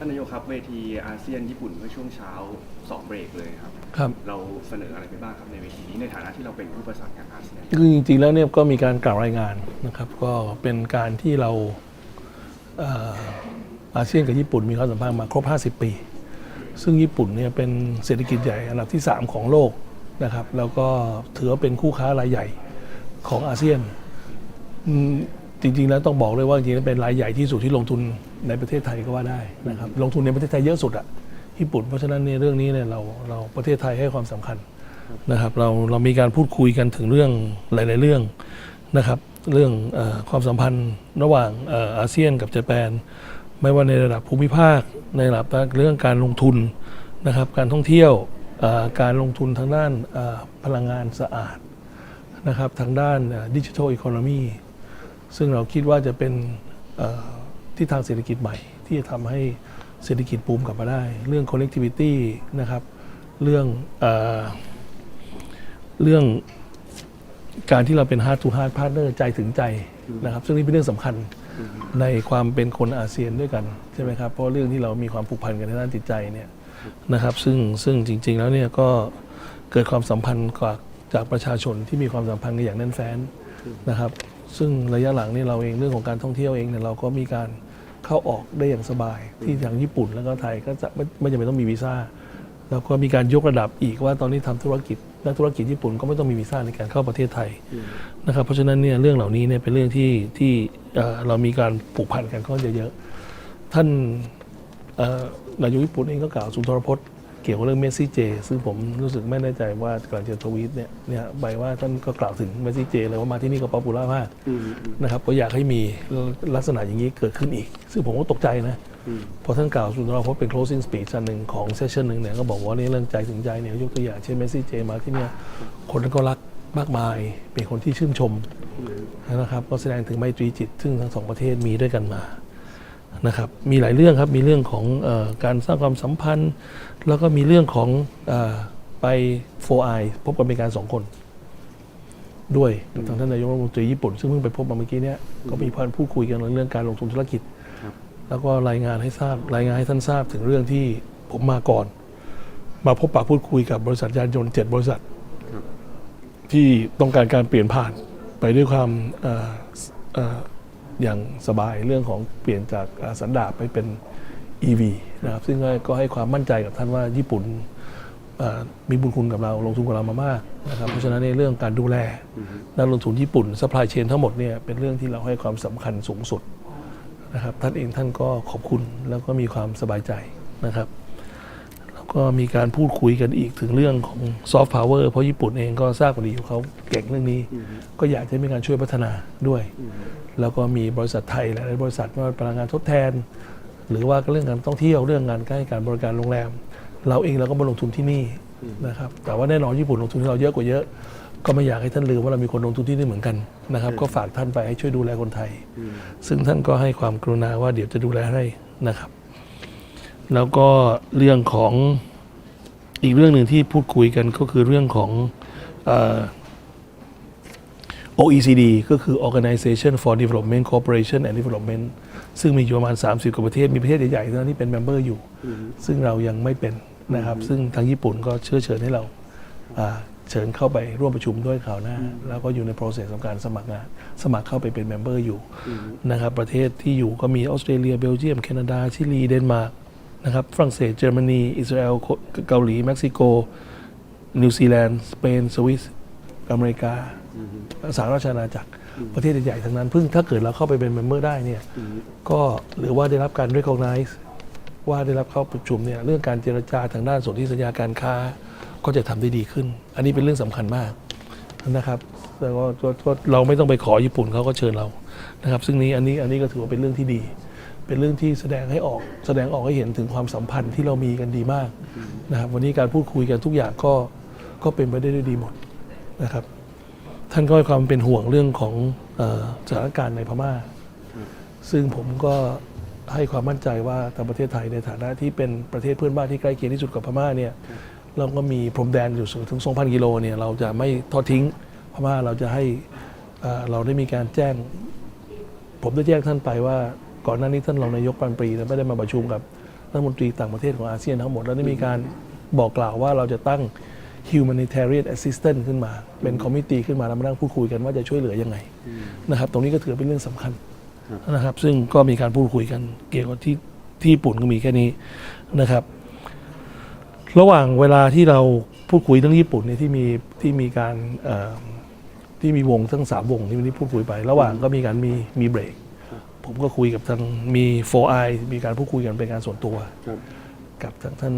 ท่านนายกครับเวทีอาเซียนญี่ปุ่นเมื่อช่วงเช้าสองเบรกเลยครับ ครับ เราเสนออะไรไปบ้างครับในเวทีนี้ในฐานะที่เราเป็นผู้ประสานงานอาเซียนคือจริงๆแล้วเนี่ยก็มีการกล่าวรายงานนะครับ ก็เป็นการที่เราเอ่ออาเซียนกับญี่ปุ่นมีความสัมพันธ์มาครบ 50 ปี ซึ่งญี่ปุ่นเนี่ยเป็นเศรษฐกิจใหญ่อันดับที่ 3 ของโลกนะครับ แล้วก็ถือว่าเป็นคู่ค้ารายใหญ่ของอาเซียนอืม จริงๆแล้วต้องบอกเลยว่าจริงๆแล้วเป็นรายใหญ่ที่สุดที่ลงทุนในประเทศไทยก็ว่าได้นะครับลงทุนในประเทศไทยเยอะสุดอะญี่ปุ่นเพราะฉะนั้นเนี่ยเรื่องนี้เนี่ยเราเราประเทศไทยให้ความสำคัญนะครับเราเรามีการพูดคุยกันถึงเรื่องหลาย ๆ เรื่องนะครับเรื่องเออความสัมพันธ์ระหว่างเอ่ออาเซียนกับญี่ปุ่นไม่ว่าในระดับภูมิภาค ในระดับเรื่องการลงทุนนะครับการท่องเที่ยวเอ่อการลงทุนทางด้านเอ่อพลังงานสะอาดนะครับทางด้านดิจิทัลอีโคโนมี ซึ่งเราคิดว่าจะเป็นเอ่ทิศทางเศรษฐกิจใหม่ ที่จะทำให้เศรษฐกิจบูมกลับมาได้ เรื่อง connectivity นะครับ เรื่องเอเรื่องการที่เราเป็น hard to hard partner ใจถึงใจนะครับ ซึ่งนี่เป็นเรื่องสำคัญในความเป็นคนอาเซียนด้วยกันใช่ไหมครับ เพราะเรื่องที่เรามีความผูกพันกันในด้านจิตใจเนี่ยนะครับ ซึ่งซึ่งจริง ๆ แล้วเนี่ยก็เกิดความสัมพันธ์กจากประชาชนที่มีความสัมพันธ์กันอย่างแน่นแฟ้นนะครับ ซึ่งระยะหลังนี่เราเองเรื่องของการท่องเที่ยวเองเนี่ยเราก็มีการเข้าออกได้อย่างสบาย ที่ทางญี่ปุ่นแล้วก็ไทยก็จะไม่ไม่จำเป็นต้องมีวีซ่าแล้วก็มีการยกระดับอีกว่าตอนนี้ทำธุรกิจนักธุรกิจญี่ปุ่นก็ไม่ต้องมีวีซ่าในการเข้าประเทศไทยนะครับเพราะฉะนั้นเนี่ยเรื่องเหล่านี้เนี่ยเป็นเรื่องที่ที่เอ่อเรามีการผูกพันกันค่อนข้างจะเยอะ ท่านเอ่อนายกญี่ปุ่นเองก็กล่าวสุนทรพจน์เกี่ยวกับเรื่องเมสซี่เจ ซึ่งผมรู้สึกไม่แน่ใจว่ากำลังจะทวีตเนี่ยเนี่ยใบว่าท่านก็กล่าวถึงเมสซี่เจเลยว่ามาที่นี่ก็ป๊อปปูล่ามากนะครับก็อยากให้มีลักษณะอย่างนี้เกิดขึ้นอีก ซึ่งผมก็ตกใจนะพอท่านกล่าวสุนทรพจน์เป็น closing speech อันหนึ่งของเซสชันหนึ่งเนี่ยก็บอกว่านี่เรื่องใจถึงใจเนี่ยยกตัวอย่างเช่นเมสซี่เจมาที่เนี่ยคนก็รักมากมายเป็นคนที่ชื่นชมนะครับก็แสดงถึงไมตรีจิต ซึ่งทั้งสองประเทศมีด้วยกันมา นะครับมีหลายเรื่องครับมีเรื่องของเออการสร้างความสัมพันธ์ แล้วก็มีเรื่องของเออไปโฟไอพบกันเป็นการสองคน ด้วยทางท่านนายกรัฐมนตรีญี่ปุ่น ซึ่งเพิ่งไปพบมาเมื่อกี้เนี่ยก็มีการพูดคุยกันเรื่องการลงทุนธุรกิจครับแล้วก็รายงานให้ทราบรายงานให้ท่านทราบถึงเรื่องที่ผมมาก่อน มาพบปะพูดคุยกับบริษัทยานยนต์เจ็ดบริษัทครับที่ต้องการการเปลี่ยนผ่านไปด้วยความเอย่างสบายเรื่องของเปลี่ยนจากสันดาปไปเป็น EV นะครับซึ่งก็ให้ความมั่นใจกับท่านว่าญี่ปุ่นมีบุญคุณกับเราลงทุนกับเรามามากนะครับเพราะฉะนั้นในเรื่องการดูแลนักลงทุนญี่ปุ่นสป라이เชนทั้งหมดเนี่ยเป็นเรื่องที่เราให้ความสำคัญสูงสุดนะครับท่านเองท่านก็ขอบคุณแล้วก็มีความสบายใจนะครับแล้วก็มีการพูดคุยกันอีกถึงเรื่องของซอฟต์พาวเวอร์เพราะญี่ปุ่นเองก็ทราบกันดีอยู่เขาเก่งเรื่องนี้ ก็อยากจะมีการช่วยพัฒนาด้วย แล้วก็มีบริษัทไทยหลายๆบริษัทว่าพลังงานทดแทน หรือว่าเรื่องการท่องเที่ยวเรื่องงานใกล้การบริการโรงแรม เราเองเราก็มาลงทุนที่นี่นะครับแต่ว่าแน่นอนญี่ปุ่นลงทุนที่เราเยอะกว่าเยอะ ก็ไม่อยากให้ท่านลืมว่าเรามีคนลงทุนที่นี่เหมือนกันนะครับ ก็ฝากท่านไปให้ช่วยดูแลคนไทย ซึ่งท่านก็ให้ความกรุณาว่าเดี๋ยวจะดูแลให้นะครับ แล้วก็เรื่องของอีกเรื่องหนึ่งที่พูดคุยกันก็คือเรื่องของเอ่อ OECD ก็คือ Organization for Development Cooperation and Development ซึ่งมีอยู่ประมาณ 30 กว่าประเทศ มีประเทศใหญ่ๆเท่านั้นที่เป็นเมมเบอร์อยู่ ซึ่งเรายังไม่เป็นนะครับ ซึ่งทางญี่ปุ่นก็เชื้อเชิญให้เราอ่าเชิญเข้าไปร่วมประชุมด้วยคราวหน้า แล้วก็อยู่ใน process ของการสมัครงาน สมัครเข้าไปเป็นเมมเบอร์อยู่นะครับ ประเทศที่อยู่ก็มีออสเตรเลีย เบลเยียม แคนาดา ชิลี เดนมาร์กนะครับ ฝรั่งเศส เยอรมนี อิสราเอล เกาหลี เม็กซิโก นิวซีแลนด์ สเปน สวิส อเมริกาสหราชอาณาจักรประเทศใหญ่ๆทั้งนั้นเพิ่งถ้าเกิดเราเข้าไปเป็นเมมเบอร์ได้เนี่ยก็หรือว่าได้รับการ recognize ว่าได้รับเข้าประชุมเนี่ยเรื่องการเจรจาทางด้านสนธิสัญญาการค้าก็จะทำได้ดีขึ้น อันนี้เป็นเรื่องสำคัญมากนะครับแล้วก็ก็ก็เราไม่ต้องไปขอญี่ปุ่นเขาก็เชิญเรานะครับ ซึ่งนี้อันนี้อันนี้ก็ถือว่าเป็นเรื่องที่ดี เป็นเรื่องที่แสดงให้ออก แสดงออกให้เห็นถึงความสัมพันธ์ที่เรามีกันดีมากนะครับวันนี้การพูดคุยกันทุกอย่างก็ก็เป็นไปได้ด้วยดีหมด นะครับ ท่านก็ให้ความเป็นห่วงเรื่องของออสถานการณ์ในพม่า ซึ่งผมก็ให้ความมั่นใจว่าทางประเทศไทยในฐานะที่เป็นประเทศเพื่อนบ้านที่ใกล้เคียงที่สุดกับพม่าเนี่ยเราก็มีพรมแดนอยู่สูงถึง 2,000 กิโลเนี่ยเราจะไม่ทอดทิ้งพม่าเราจะให้เราได้มีการแจ้ง ผมได้แจ้งท่านไปว่าก่อนหน้านี้ท่านรองนายกปานปรีไม่ได้มาประชุมกับรัฐมนตรีต่างประเทศของอาเซียนทั้งหมดแล้วได้มีการบอกกล่าวว่าเราจะตั้ง humanitarian assistance ขึ้นมา เป็นคอมมิตี้ขึ้นมาแล้วมานั่งพูดคุยกันว่าจะช่วยเหลือยังไงนะครับตรงนี้ก็ถือเป็นเรื่องสำคัญนะครับ ซึ่งก็มีการพูดคุยกันเกี่ยวกับที่ที่ญี่ปุ่นก็มีแค่นี้นะครับ ระหว่างเวลาที่เราพูดคุยเรื่องญี่ปุ่นเนี่ยที่มีที่มีการเอ่อที่มีวงทั้งสามวงที่วันนี้พูดคุยไป ระหว่างก็มีการมีมีเบรกผมก็คุยกับทางมีโฟไอมีการพูดคุยกันเป็นการส่วนตัวครับกับทางท่าน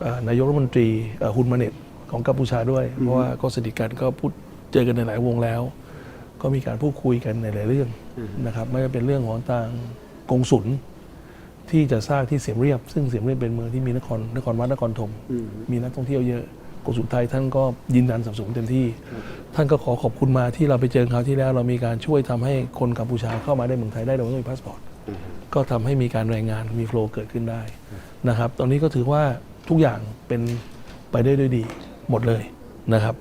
เอ่อนายกรัฐมนตรีเอ่อฮุนมาเน็ต ของกัมพูชาด้วย เพราะว่าก็สนิทกันก็พูดเจอกันในหลายวงแล้ว ก็มีการพูดคุยกันในหลายเรื่องนะครับไม่ว่าเป็นเรื่องของทางกงสุลที่จะสร้างที่เสียมเรียบ ซึ่งเสียมเรียบเป็นเมืองที่มีนครนครวัดนครธมอืมมีนักท่องเที่ยวเยอะกงสุลไทยท่านก็ยินดีสนับสนุนเต็มที่ ท่านก็ขอขอบคุณมาที่เราไปเจอคราวที่แล้ว เรามีการช่วยทำให้คนกัมพูชาเข้ามาได้เมืองไทยได้โดยไม่ต้องมีพาสปอร์ตก็ทำให้มีการรายงานมีโฟล์เกิดขึ้นได้นะครับ ตอนนี้ก็ถือว่าทุกอย่างเป็นไปได้ด้วยดี หมดเลยนะครับ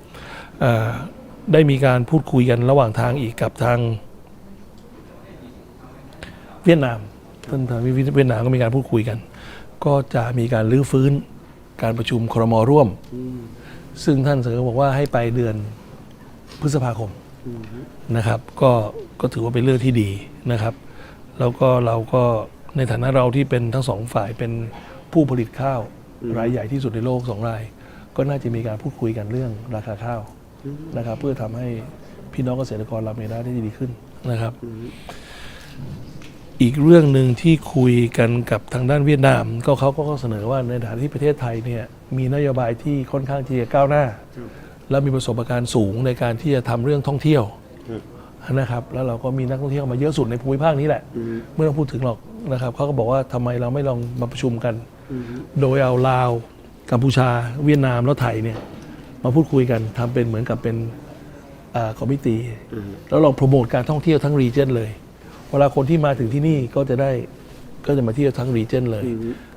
ได้มีการพูดคุยกันระหว่างทางอีกกับทางเวียดนามท่านทางเวียดนามก็มีการพูดคุยกัน ก็จะมีการรื้อฟื้นการประชุมครมร่วม ซึ่งท่านเสนอบอกว่าให้ไปเดือนพฤษภาคมนะครับ ก็ก็ถือว่าเป็นเรื่องที่ดีนะครับ แล้วก็เราก็ในฐานะเราที่เป็นทั้งสองฝ่ายเป็นผู้ผลิตข้าวรายใหญ่ที่สุดในโลกสองราย ก็น่าจะมีการพูดคุยกันเรื่องราคาข้าวนะครับ เพื่อทำให้พี่น้องเกษตรกรรับรายได้ที่ดีขึ้นนะครับ อีกเรื่องหนึ่งที่คุยกันกับทางด้านเวียดนาม ก็เขาก็เสนอว่าในฐานะที่ประเทศไทยเนี่ยมีนโยบายที่ค่อนข้างที่จะก้าวหน้า และมีประสบการณ์สูงในการที่จะทำเรื่องท่องเที่ยวครับนะครับ แล้วเราก็มีนักท่องเที่ยวมาเยอะสุดในภูมิภาคนี้แหละอืมไม่ต้องพูดถึงหรอกนะครับเขาก็บอกว่าทำไมเราไม่ลองมาประชุมกันอืมโดยเอาลาว กัมพูชาเวียดนามแล้วไทยเนี่ยมาพูดคุยกันทำเป็นเหมือนกับเป็นคอมมิตี้อืมแล้วลองโปรโมทการท่องเที่ยวทั้งรีเจนเลย เวลาคนที่มาถึงที่นี่ก็จะได้ก็จะมาเที่ยวทั้งรีเจนเลย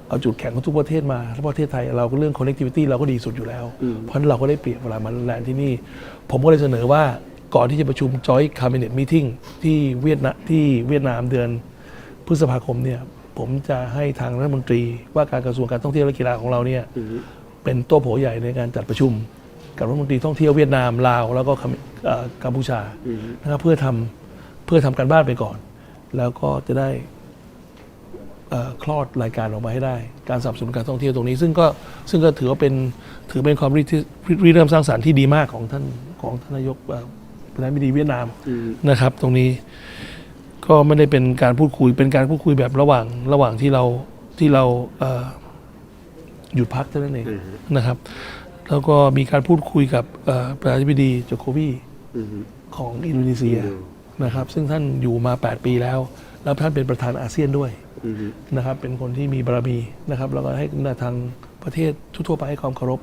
เอาจุดแข็งของทุกประเทศมาแล้วประเทศไทยเราก็เรื่อง connectivity เราก็ดีสุดอยู่แล้ว เพราะฉะนั้นเราก็ได้เปรียบเวลามาแลนด์ที่นี่ ผมก็เลยเสนอว่าก่อนที่จะประชุม Joint Cabinet Meeting ที่เวียดนามที่เวียดนามเดือนพฤษภาคมเนี่ย ผมจะให้ทางรัฐมนตรี ว่าการกระทรวงการท่องเที่ยวและกีฬาของเราเนี่ยอืมเป็นโต๊ะโผใหญ่ในการจัดประชุม กับรัฐมนตรีท่องเที่ยวเวียดนามลาว แล้วก็กัมเอ่อกัมพูชาอืมนะครับเพื่อทำเพื่อทำการบ้านไปก่อน แล้วก็จะได้เอ่อคลอดรายการออกมาให้ได้ การสนับสนุนการท่องเที่ยวตรงนี้ ซึ่งก็ซึ่งก็ถือว่าเป็นถือเป็นความริที่ริเริ่มสร้างสรรค์ที่ดีมากของท่านของท่านนายกเอ่อประธานาธิบดีเวียดนามอืมนะครับ ตรงนี้ ก็ไม่ได้เป็นการพูดคุยเป็นการพูดคุยแบบระหว่างระหว่างที่เราที่เราเอ่อหยุดพักเท่านั้นเองนะครับ แล้วก็มีการพูดคุยกับเอ่อประธานาธิบดีโจโควีอืมของอินโดนีเซียอืมนะครับ ซึ่งท่านอยู่มา 8 ปีแล้ว แล้วท่านเป็นประธานอาเซียนด้วยอืมนะครับ เป็นคนที่มีบารมีนะครับ แล้วก็ให้ทางประเทศทั่วๆไปให้ความเคารพ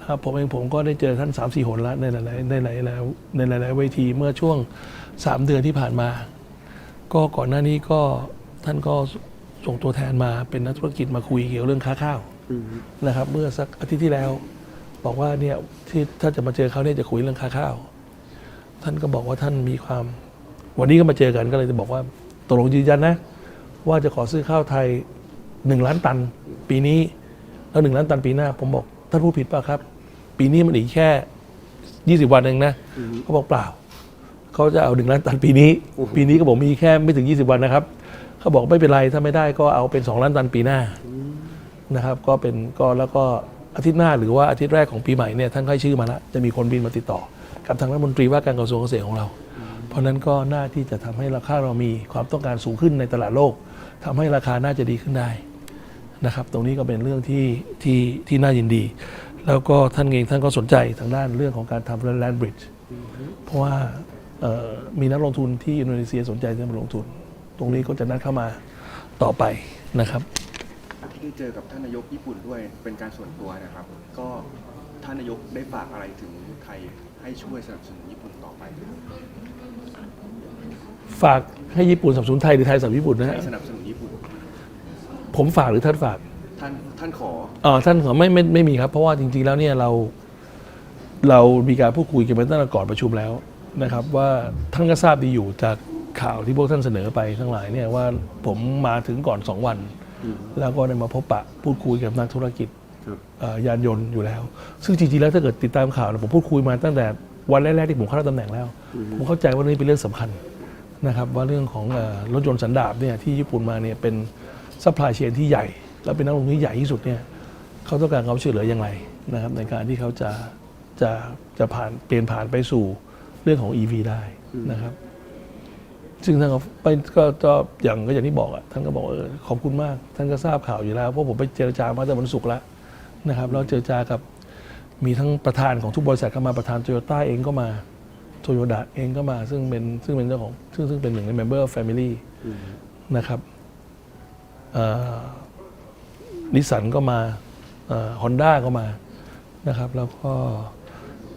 นะครับผมเองผมก็ได้เจอท่าน3 4หนแล้วในหลายๆในหลายๆในหลายๆเวทีเมื่อช่วง 3 เดือนที่ผ่านมา ก็ก่อนหน้านี้ก็ท่านก็ส่งตัวแทนมาเป็นนักธุรกิจมาคุยเกี่ยวเรื่องค้าข้าวอืมนะครับ เมื่อสักอาทิตย์ที่แล้ว บอกว่าเนี่ยที่ถ้าจะมาเจอเขาเนี่ยจะคุยเรื่องค้าข้าว ท่านก็บอกว่าท่านมีความ วันนี้ก็มาเจอกันก็เลยจะบอกว่าตกลงยืนยันนะ ว่าจะขอซื้อข้าวไทยหนึ่งล้านตัน ปีนี้แล้วหนึ่งล้านตันปีหน้า ผมบอกท่านผู้ผิดเปล่ะครับ ปีนี้มันอีกแค่ยี่สิบวันเองนะเขาบอกเปล่า เขาจะเอาหนึ่งล้านตันปีนี้ ปีนี้ก็บอกมีแค่ไม่ถึงยี่สิบวันนะครับเขาบอกไม่เป็นไรถ้าไม่ได้ก็เอาเป็นสองล้านตันปีหน้านะครับ ก็เป็นก็แล้วก็อาทิตย์หน้าหรือว่าอาทิตย์แรกของปีใหม่เนี่ยท่านให้ชื่อมาแล้วจะมีคนบินมาติดต่อ กับทางรัฐมนตรีว่าการกระทรวงเกษตรของเรา เพราะฉะนั้นก็น่าที่จะทำให้ราคาเรามีความต้องการสูงขึ้นในตลาดโลกทำให้ราคาน่าจะดีขึ้นได้นะครับ ตรงนี้ก็เป็นเรื่องที่ที่ที่น่ายินดี แล้วก็ท่านเองท่านก็สนใจทางด้านเรื่องของการทำแลนด์บริดจ์เพราะว่าเอ่อ มีนักลงทุนที่อินโดนีเซียสนใจจะมาลงทุน ตรงนี้ก็จะนัดเข้ามาต่อไปนะครับที่ได้เจอกับท่านนายกญี่ปุ่นด้วยเป็นการส่วนตัวนะครับ ก็ท่านนายกได้ฝากอะไรถึงไทยให้ช่วยสนับสนุนญี่ปุ่นต่อไปไหมครับฝากให้ญี่ปุ่นสนับสนุนไทยหรือไทยสนับสนุนญี่ปุ่นนะฮะให้สนับสนุนญี่ปุ่น ผมฝากหรือท่านฝาก ท่านท่านขออ๋อท่านขอไม่ไม่ไม่มีครับ เพราะว่าจริง ๆ แล้วเนี่ยเรา เรามีการพูดคุยกันมาตั้งแต่ก่อนประชุมแล้ว นะครับว่าท่านก็ทราบดีอยู่จากข่าวที่พวกท่านเสนอไปทั้งหลายเนี่ยว่าผมมาถึงก่อนสองวันอืมแล้วก็ได้มาพบปะพูดคุยกับนักธุรกิจครับเอ่อยานยนต์อยู่แล้ว ซึ่งจริงๆแล้วถ้าเกิดติดตามข่าวเนี่ยผมพูดคุยมาตั้งแต่วันแรกๆที่ผมเข้ารับตำแหน่งแล้ว ผมเข้าใจว่าเรื่องนี้เป็นเรื่องสำคัญนะครับว่าเรื่องของเอ่อรถยนต์สันดาปเนี่ยที่ญี่ปุ่นมาเนี่ยเป็นซัพพลายเชนที่ใหญ่ และเป็นนักลงทุนที่ใหญ่ที่สุดเนี่ยเขาต้องการความช่วยเหลืออย่างไรนะครับในการที่เขาจะจะจะผ่านเปลี่ยนผ่านไปสู่ เรื่องของ EV ได้นะครับ ซึ่งท่านก็ไปก็ก็อย่างก็อย่างที่บอกอะท่านก็บอกว่าเออขอบคุณมาก ท่านก็ทราบข่าวอยู่แล้ว เพราะผมไปเจรจามาแต่วันศุกร์แล้วนะครับแล้วเจรจากับมีทั้งประธานของทุกบริษัทเข้ามาประธานโตโยต้าเองก็มาโตโยดะเองก็มา ซึ่งเป็นซึ่งเป็นเจ้าของซึ่งซึ่งเป็นหนึ่งใน member of family นะครับนิสสันก็มาฮอนด้าก็มานะครับ แล้วก็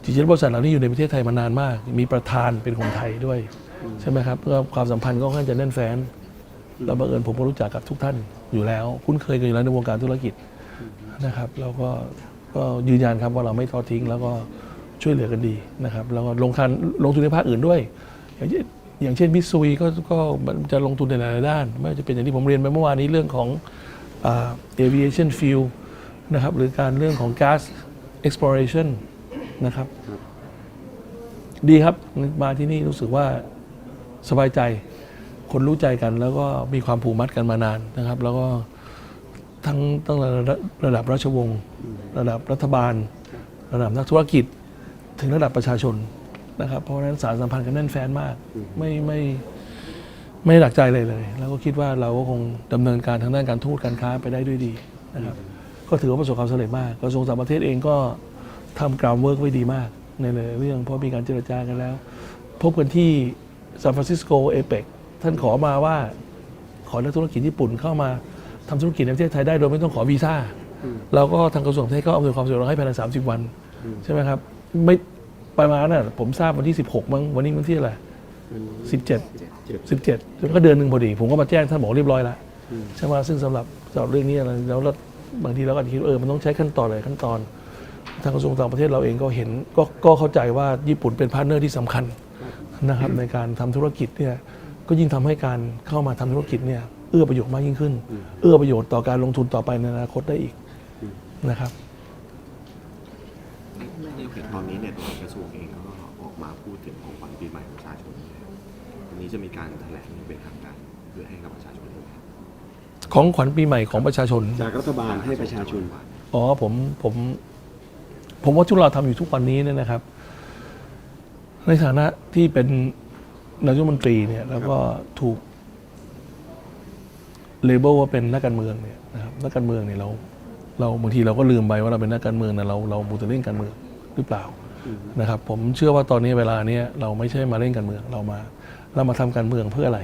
จริงๆบริษัทเหล่านี้อยู่ในประเทศไทยมานานมาก มีประธานเป็นคนไทยด้วย ใช่ไหมครับก็ความสัมพันธ์ก็ค่อนข้างจะแน่นแฟ้นแล้วบังเอิญผมก็รู้จักกับทุกท่านอยู่แล้ว คุ้นเคยกันอยู่แล้วในวงการธุรกิจนะครับแล้วก็ก็ยืนยันครับว่าเราไม่ทอดทิ้ง แล้วก็ช่วยเหลือกันดีนะครับแล้วก็ลงทุนลงทุนในภาคอื่นด้วย อย่างเช่นอย่างเช่นมิซูยก็ก็จะลงทุนในหลายๆด้าน ไม่ว่าจะเป็นอย่างที่ผมเรียนไปเมื่อวานนี้เรื่องของเอ่อ aviation fuel นะครับหรือการเรื่องของ gas exploration นะครับ ดีครับมาที่นี่รู้สึกว่าสบายใจ คนรู้ใจกัน แล้วก็มีความผูกมัดกันมานานนะครับ แล้วก็ทั้งตั้งแต่ระดับระดับราชวงศ์ระดับรัฐบาล ระดับนักธุรกิจ ถึงระดับประชาชนนะครับ เพราะฉะนั้นสารสัมพันธ์กันแน่นแฟ้นมาก ไม่ไม่ไม่หลักใจเลยเลย แล้วก็คิดว่าเราก็คงดำเนินการทางด้านการทูตการค้าไปได้ด้วยดีนะครับ ก็ถือว่าประสบความสำเร็จมากกระทรวงต่างประเทศเองก็ ทำกราวเวิร์กไว้ดีมากในหลายๆเรื่องเพราะมีการเจรจากันแล้ว พบกันที่ซานฟรานซิสโกเอเปกท่านขอมาว่า ขอนักธุรกิจญี่ปุ่นเข้ามาทำธุรกิจในประเทศไทยได้โดยไม่ต้องขอวีซ่าแล้วก็ทางกระทรวงต่างประเทศก็อำนวยความสะดวกให้ภายใน30 วัน ใช่ไหมครับ ไม่ประมาณน่ะผมทราบวันที่ 16มั้งวันนี้วันที่อะไร17เจ็ด17แล้วก็เดือนหนึ่งพอดี ผมก็มาแจ้งท่านบอกเรียบร้อยแล้วใช่ไหมซึ่งสำหรับสำหรับเรื่องนี้อะไรแล้วเราบางทีเราก็อาจจะคิดว่าเออมันต้องใช้ขั้นตอนหลายขั้นตอน ทางกระทรวงต่างประเทศเราเองก็เห็นก็ก็เข้าใจว่าญี่ปุ่นเป็นพาร์ทเนอร์ที่สำคัญนะครับในการทำธุรกิจเนี่ยก็ยิ่งทำให้การเข้ามาทำธุรกิจเนี่ยเอื้อประโยชน์มากยิ่งขึ้น เอื้อประโยชน์ต่อการลงทุนต่อไปในอนาคตได้อีกนะครับในเห็นตอนนี้เนี่ยทางกระทรวงเองก็ออกมาพูดถึงของขวัญปีใหม่ของประชาชนเนี่ยวันนี้จะมีการแถลงอย่างเป็นทางการเพื่อให้กับประชาชนด้วยครับของขวัญปีใหม่ของประชาชน จากรัฐบาลให้ประชาชนอ๋อผมผม ผมว่าที่เราทำอยู่ทุกวันนี้เนี่ยนะครับ ในฐานะที่เป็นนายกรัฐมนตรีเนี่ย แล้วก็ถูกเลเบลว่าเป็นนักการเมืองเนี่ยนะครับนักการเมืองเนี่ยเรา เราบางทีเราก็ลืมไปว่าเราเป็นนักการเมืองนะเราเราบูตเล่นการเมืองหรือเปล่านะครับ ผมเชื่อว่าตอนนี้เวลาเนี้ยเราไม่ใช่มาเล่นการเมืองเรามา เรามาทำการเมืองเพื่ออะไร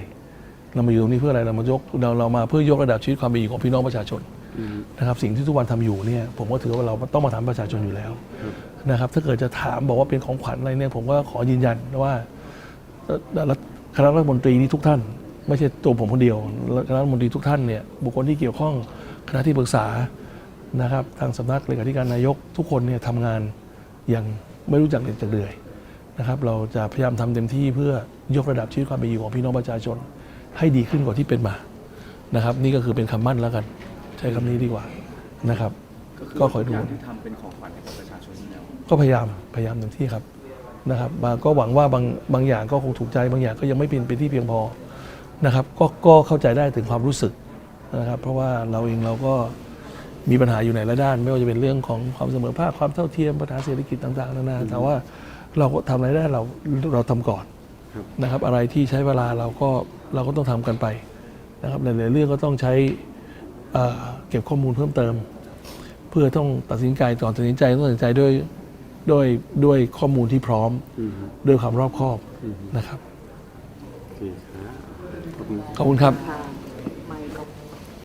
เรามาอยู่ตรงนี้เพื่ออะไรเรามายกเราเรามาเพื่อยกระดับชีวิตความเป็นอยู่ของพี่น้องประชาชน นะครับสิ่งที่ทุกวันทำอยู่เนี่ยผมก็ถือว่าเราต้องมาถามประชาชนอยู่แล้วนะครับถ้าเกิดจะถามบอกว่าเป็นของขวัญอะไรเนี่ยผมก็ขอยืนยันว่าเอ่อรัฐคณะรัฐมนตรีนี่ทุกท่าน ไม่ใช่ตัวผมคนเดียวคณะรัฐมนตรีทุกท่านเนี่ยบุคคลที่เกี่ยวข้องคณะที่ปรึกษานะครับทางสำนักเลขาธิการนายกทุกคนเนี่ยทำงานอย่างไม่รู้จักเหน็ดจากเหนื่อยนะครับเราจะพยายามทำเต็มที่เพื่อยกระดับชีวิตความเป็นอยู่ของพี่น้องประชาชน ให้ดีขึ้นกว่าที่เป็นมานะครับ นี่ก็คือเป็นคำมั่นแล้วกัน ใช้คำนี้ดีกว่านะครับ ก็คอยดู ทุกางที่ทำเป็นของขวัญให้กับประชาชนอยู่แล้วก็พยายามพยายามเต็มที่ครับนะครับบางก็หวังว่าบางบางอย่างก็คงถูกใจบางอย่างก็ยังไม่เป็นไปนที่เพียงพอนะครับก็ก็เข้าใจได้ถึงความรู้สึกนะครับ เพราะว่าเราเองเราก็มีปัญหาอยู่ในหลายด้าน ไม่ว่าจะเป็นเรื่องของความเสมอภาคความเท่าเทียมปัญหาเศรษฐกิจต่างๆนานาแต่ว่าเราก็ทำอะไรได้เราเราทำก่อนครับนะครับ อะไรที่ใช้เวลาเราก็เราก็ต้องทำกันไปนะครับหลายๆเรื่องก็ต้องใช้ เอ่อเก็บข้อมูลเพิ่มเติม เพื่อต้องตัดสินใจก่อนตัดสินใจต้องตัดสินใจด้วยด้วยด้วยข้อมูลที่พร้อมอืมด้วยความรอบคอบอืมนะครับโอเคครับขอบคุณขอบคุณครับค่ะ